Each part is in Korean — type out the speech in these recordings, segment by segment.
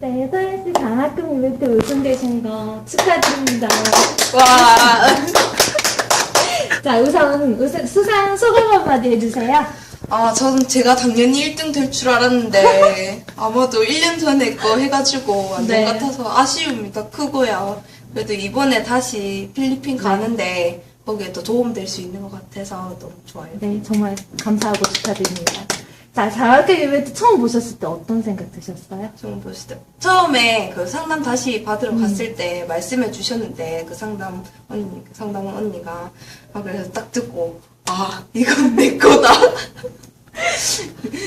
네, 서울시 장학금 이벤트 우승되신 거 축하드립니다. 와. 자, 우선 우승, 수상 소감 한마디 해주세요. 아, 저는 제가 당연히 1등 될 줄 알았는데, 아마도 1년 전에 거 해가지고 안된 네. 것 같아서 아쉬움이 더 크고요. 그래도 이번에 다시 필리핀 가는데, 거기에 더 도움 될 수 있는 것 같아서 너무 좋아요. 네, 정말 감사하고 축하드립니다. 자, 장학금 이벤트 처음 보셨을 때 어떤 생각 드셨어요? 좀 보시죠. 처음에 그 상담 다시 받으러 음. 갔을 때 말씀해 주셨는데, 그 상담 언니, 그 상담 언니가, 아, 그래서 딱 듣고, 아, 이건 내 거다.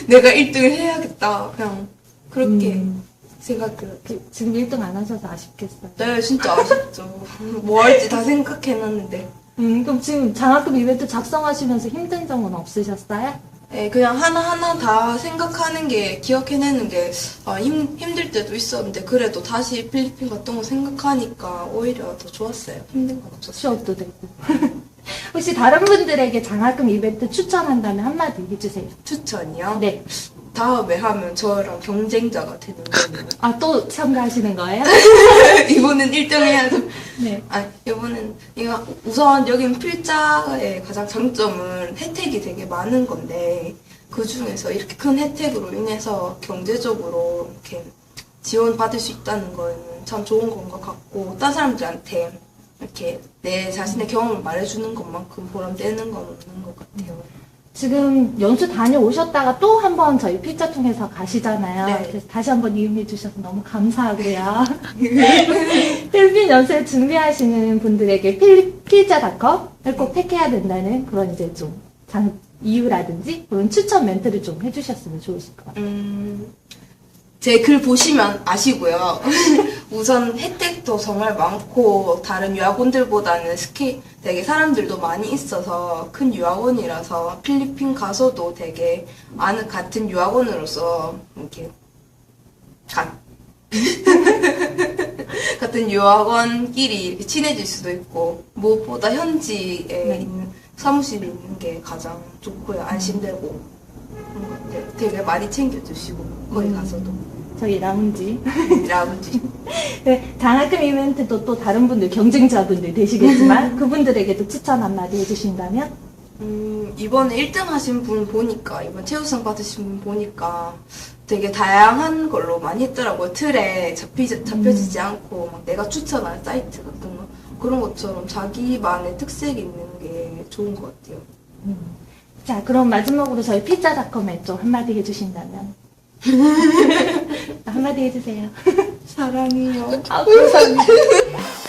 내가 1등을 해야겠다. 그냥, 그렇게 음, 생각해요. 그, 지금 1등 안 하셔서 아쉽겠어요. 네, 진짜 아쉽죠. 뭐 할지 다 생각해놨는데. 음, 그럼 지금 장학금 이벤트 작성하시면서 힘든 점은 없으셨어요? 네, 그냥 하나하나 다 생각하는 게, 기억해내는 게, 아, 힘, 힘들 때도 있었는데, 그래도 다시 필리핀 갔던 거 생각하니까 오히려 더 좋았어요. 힘든 건 없었어요. 취업도 되고. 혹시 다른 분들에게 장학금 이벤트 추천한다면 한마디 해주세요. 추천이요? 네. 다음에 하면 저랑 경쟁자가 되는 거예요. 아, 또 참가하시는 거예요? 이번엔 1등 해야죠. 네. 아, 이번엔, 이거, 우선 여긴 필자의 가장 장점은 혜택이 되게 많은 건데, 그 중에서 이렇게 큰 혜택으로 인해서 경제적으로 이렇게 지원받을 수 있다는 건 참 좋은 건 것 같고, 딴 사람들한테 이렇게 내 자신의 경험을 말해주는 것만큼 보람되는 건 없는 것 같아요. 지금 연수 다녀오셨다가 또 한 번 저희 필자 통해서 가시잖아요. 네. 그래서 다시 한 번 이용해 주셔서 너무 감사하고요. 필리핀 연수에 준비하시는 분들에게 필자닷컴을 꼭 택해야 된다는 그런 이제 좀 장, 이유라든지 그런 추천 멘트를 좀 해주셨으면 좋으실 것 같아요. 음, 제 글 보시면 아시고요. 우선 혜택도 정말 많고 다른 유학원들보다는 스키 되게 사람들도 많이 있어서 큰 유학원이라서 필리핀 가서도 되게 아는 같은 유학원으로서 이렇게 가, 같은 유학원끼리 이렇게 친해질 수도 있고 무엇보다 현지에 네. 있는 사무실이 있는 게 가장 좋고요 안심되고 음, 네, 되게 많이 챙겨주시고 거기 음. 가서도 저희 라운지. 라운지 네, 장학금 이벤트도 또 다른 분들, 경쟁자분들 되시겠지만 그분들에게도 추천 한마디 해주신다면? 음, 이번에 1등 하신 분 보니까 이번 최우상 받으신 분 보니까 되게 다양한 걸로 많이 했더라고요 틀에 잡히, 잡혀지지 않고 막 내가 추천한 사이트 같은 거 그런 것처럼 자기만의 특색이 있는 게 좋은 것 같아요 자, 그럼 마지막으로 저희 피자닷컴에 좀 한마디 해주신다면? 한마디 해주세요. 사랑해요 아, 감사합니다.